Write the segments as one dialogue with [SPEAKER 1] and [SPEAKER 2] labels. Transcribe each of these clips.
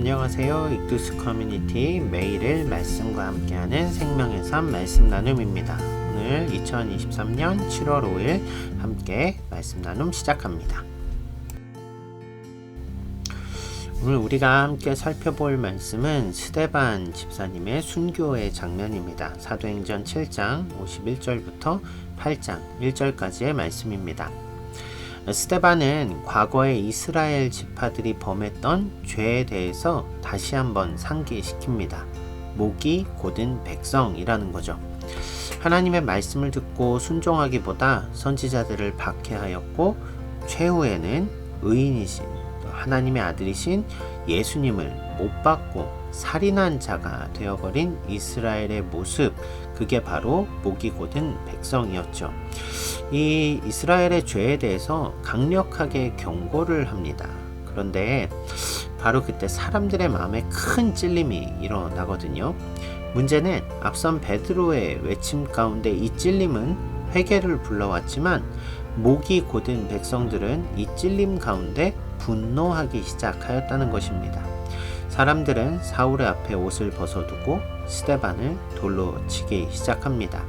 [SPEAKER 1] 안녕하세요. 익두스 커뮤니티 매일을 말씀과 함께하는 생명의 삶 말씀 나눔입니다. 오늘 2023년 7월 5일 함께 말씀 나눔 시작합니다. 오늘 우리가 함께 살펴볼 말씀은 스데반 집사님의 순교의 장면입니다. 사도행전 7장 51절부터 8장 1절까지의 말씀입니다. 스테반은 과거에 이스라엘 지파들이 범했던 죄에 대해서 다시 한번 상기시킵니다. 목이 곧은 백성이라는 거죠. 하나님의 말씀을 듣고 순종하기보다 선지자들을 박해하였고 최후에는 의인이신 하나님의 아들이신 예수님을 못 받고 살인한 자가 되어버린 이스라엘의 모습, 그게 바로 목이 곧은 백성이었죠. 이 이스라엘의 죄에 대해서 강력하게 경고를 합니다. 그런데 바로 그때 사람들의 마음에 큰 찔림이 일어나거든요. 문제는 앞선 베드로의 외침 가운데 이 찔림은 회개를 불러왔지만 목이 곧은 백성들은 이 찔림 가운데 분노하기 시작하였다는 것입니다. 사람들은 사울의 앞에 옷을 벗어두고 스테반을 돌로 치기 시작합니다.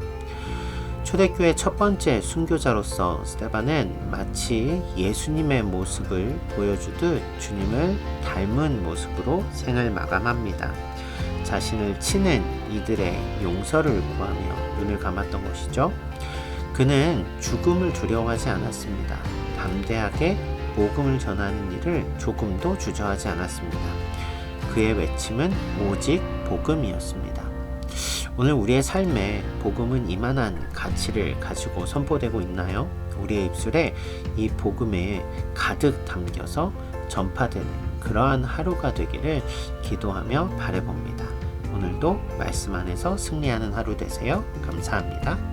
[SPEAKER 1] 초대교회 첫 번째 순교자로서 스테반은 마치 예수님의 모습을 보여주듯 주님을 닮은 모습으로 생을 마감합니다. 자신을 치는 이들의 용서를 구하며 눈을 감았던 것이죠. 그는 죽음을 두려워하지 않았습니다. 담대하게 복음을 전하는 일을 조금도 주저하지 않았습니다. 그의 외침은 오직 복음이었습니다. 오늘 우리의 삶에 복음은 이만한 가치를 가지고 선포되고 있나요? 우리의 입술에 이 복음에 가득 담겨서 전파되는 그러한 하루가 되기를 기도하며 바래봅니다. 오늘도 말씀 안에서 승리하는 하루 되세요. 감사합니다.